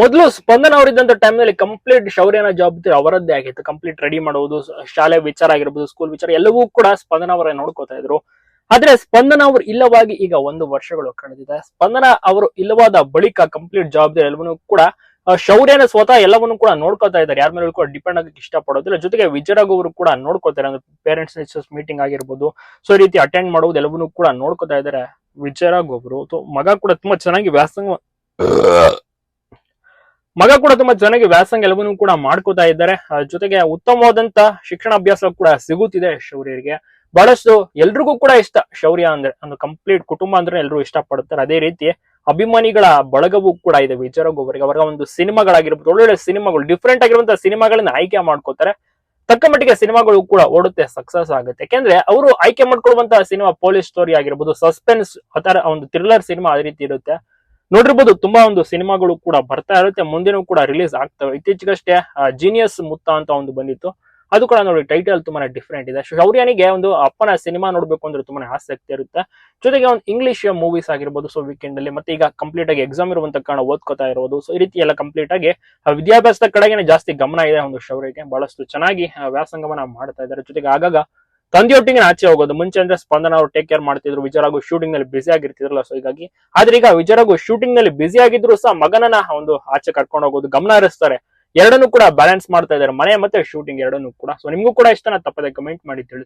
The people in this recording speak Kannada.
ಮೊದಲು ಸ್ಪಂದನ ಅವರಿದ್ದಂತ ಟೈಮ್ನಲ್ಲಿ ಕಂಪ್ಲೀಟ್ ಶೌರ್ಯನ ಜವಾಬ್ದಾರಿ ಅವರದ್ದೇ ಆಗಿತ್ತು. ಕಂಪ್ಲೀಟ್ ರೆಡಿ ಮಾಡುವುದು, ಶಾಲೆ ವಿಚಾರ ಆಗಿರ್ಬೋದು ಸ್ಕೂಲ್ ವಿಚಾರ ಎಲ್ಲವೂ ಕೂಡ ಸ್ಪಂದನ ಅವರೇ ನೋಡ್ಕೋತಾ ಇದ್ರು. ಆದ್ರೆ ಸ್ಪಂದನ ಅವರು ಇಲ್ಲವಾಗಿ ಈಗ ಒಂದು ವರ್ಷಗಳು ಕಳೆದಿದೆ. ಸ್ಪಂದನ ಅವರು ಇಲ್ಲವಾದ ಬಳಿಕ ಕಂಪ್ಲೀಟ್ ಜವಾಬ್ದಾರಿ ಎಲ್ಲವನ್ನೂ ಕೂಡ ಶೌರ್ಯನ ಸ್ವತಃ ಎಲ್ಲವನ್ನೂ ಕೂಡ ನೋಡ್ಕೋತಾ ಇದ್ದಾರೆ. ಯಾರ ಮೇಲೆ ಕೂಡ ಡಿಪೆಂಡ್ ಆಗಕ್ಕೆ ಇಷ್ಟಪಡೋದಿಲ್ಲ. ಜೊತೆಗೆ ವಿಜಯರಾಘವ್ ಅವರು ಕೂಡ ನೋಡ್ಕೋತಾರೆ ಅಂದ್ರೆ ಪೇರೆಂಟ್ಸ್ ಮೀಟಿಂಗ್ ಆಗಿರ್ಬೋದು, ಸೊ ರೀತಿ ಅಟೆಂಡ್ ಮಾಡೋದು ಎಲ್ಲವನ್ನೂ ಕೂಡ ನೋಡ್ಕೋತಾ ಇದ್ದಾರೆ ವಿಜಯರಾಘವ್ ಅವರು. ಮಗ ಕೂಡ ತುಂಬಾ ಚೆನ್ನಾಗಿ ವ್ಯಾಸಂಗ ಮಗ ಕೂಡ ತುಂಬಾ ಚೆನ್ನಾಗಿ ವ್ಯಾಸಂಗ ಎಲ್ಲವನ್ನೂ ಕೂಡ ಮಾಡ್ಕೋತಾ ಇದ್ದಾರೆ. ಜೊತೆಗೆ ಉತ್ತಮವಾದಂತ ಶಿಕ್ಷಣ ಅಭ್ಯಾಸ ಕೂಡ ಸಿಗುತ್ತಿದೆ ಶೌರ್ಯರಿಗೆ. ಬಹಳಷ್ಟು ಎಲ್ರಿಗೂ ಕೂಡ ಇಷ್ಟ ಶೌರ್ಯ ಅಂದ್ರೆ, ಒಂದು ಕಂಪ್ಲೀಟ್ ಕುಟುಂಬ ಅಂದ್ರೆ ಎಲ್ಲರೂ ಇಷ್ಟಪಡ್ತಾರೆ ಅದೇ ರೀತಿ ಅಭಿಮಾನಿಗಳ ಬಳಗವೂ ಕೂಡ ಇದೆ. ವಿಜಯರಾಘವ್ ಅವರಿಗೆ. ಅವರ ಒಂದು ಸಿನಿಮಾಗಳಾಗಿರ್ಬೋದು, ಒಳ್ಳೊಳ್ಳೆ ಸಿನಿಮಾಗಳು ಡಿಫ್ರೆಂಟ್ ಆಗಿರುವಂತಹ ಸಿನಿಮಾಗಳನ್ನ ಆಯ್ಕೆ ಮಾಡ್ಕೋತಾರೆ. ತಕ್ಕ ಮಟ್ಟಿಗೆ ಸಿನಿಮಾಗಳು ಕೂಡ ಓಡುತ್ತೆ ಸಕ್ಸಸ್ ಆಗುತ್ತೆ. ಯಾಕೆಂದ್ರೆ ಅವರು ಆಯ್ಕೆ ಮಾಡ್ಕೊಳ್ಳುವಂತಹ ಸಿನಿಮಾ ಪೊಲೀಸ್ ಸ್ಟೋರಿ ಆಗಿರ್ಬೋದು ಸಸ್ಪೆನ್ಸ್ ಆತರ ಒಂದು ಥ್ರಿಲ್ಲರ್ ಸಿನಿಮಾ ಅದೇ ರೀತಿ ಇರುತ್ತೆ. ನೋಡಿರ್ಬೋದು ತುಂಬಾ ಒಂದು ಸಿನಿಮಾಗಳು ಕೂಡ ಬರ್ತಾ ಇರುತ್ತೆ ಮುಂದಿನ ಕೂಡ ರಿಲೀಸ್ ಆಗ್ತವೆ. ಇತ್ತೀಚೆಗಷ್ಟೇ ಜೀನಿಯಸ್ ಮುತ್ತ ಅಂತ ಒಂದು ಬಂದಿತ್ತು. ಅದು ಕೂಡ ನೋಡಿ ಟೈಟಲ್ ತುಂಬಾನೇ ಡಿಫ್ರೆಂಟ್ ಇದೆ. ಶೌರ್ಯನಿಗೆ ಒಂದು ಅಪ್ಪನ ಸಿನಿಮಾ ನೋಡ್ಬೇಕು ಅಂದ್ರೆ ತುಂಬಾನೇ ಆಸಕ್ತಿ ಇರುತ್ತೆ. ಜೊತೆಗೆ ಒಂದು ಇಂಗ್ಲಿಷ್ ಮೂವೀಸ್ ಆಗಿರ್ಬೋದು ಸೊ ವೀಕೆಂಡ್ ಅಲ್ಲಿ, ಮತ್ತೆ ಈಗ ಕಂಪ್ಲೀಟ್ ಆಗಿ ಎಕ್ಸಾಮ್ ಇರುವಂತ ಕಾರಣ ಓದ್ಕೋತಾ ಇರೋದು. ಸೊ ಈ ರೀತಿ ಎಲ್ಲ ಕಂಪ್ಲೀಟ್ ಆಗಿ ವಿದ್ಯಾಭ್ಯಾಸದ ಕಡೆಗೆ ಜಾಸ್ತಿ ಗಮನ ಇದೆ ಒಂದು ಶೌರ್ಯಕ್ಕೆ. ಬಹಳಷ್ಟು ಚೆನ್ನಾಗಿ ವ್ಯಾಸಂಗವನ್ನ ಮಾಡ್ತಾ ಇದ್ದಾರೆ. ಜೊತೆಗೆ ಆಗಾಗ ತಂದೆಯೊಟ್ಟಿಗೆ ಆಚೆ ಹೋಗೋದು. ಮುಂಚೆ ಅಂದ್ರೆ ಸ್ಪಂದನ ಅವ್ರು ಟೇಕ್ ಕೇರ್ ಮಾಡ್ತಿದ್ರು. ವಿಜಯರಾಗು ಶೂಟಿಂಗ್ನಲ್ಲಿ ಬ್ಯುಸಿ ಆಗಿರ್ತಿದ್ರಲ್ಲ. ಸೊ ಹೀಗಾಗಿ ಆದ್ರೆ ಈಗ ವಿಜಯರಾಗು ಶೂಟಿಂಗ್ನಲ್ಲಿ ಬ್ಯುಸಿ ಆಗಿದ್ರು ಸಹ ಮಗನನ್ನ ಒಂದು ಆಚೆ ಕರ್ಕೊಂಡು ಹೋಗೋದು ಗಮನ ಹರಿಸ್ತಾರೆ. ಎರಡನ್ನೂ ಕೂಡ ಬ್ಯಾಲೆನ್ಸ್ ಮಾಡ್ತಾ ಇದ್ದಾರೆ. ಮನೆ ಮತ್ತೆ ಶೂಟಿಂಗ್ ಎರಡನ್ನೂ ಕೂಡ. ಸೊ ನಿಮ್ಗೂ ಕೂಡ ಇಷ್ಟನ ತಪ್ಪದೆ ಕಮೆಂಟ್ ಮಾಡಿ ತಿಳಿಸಿ.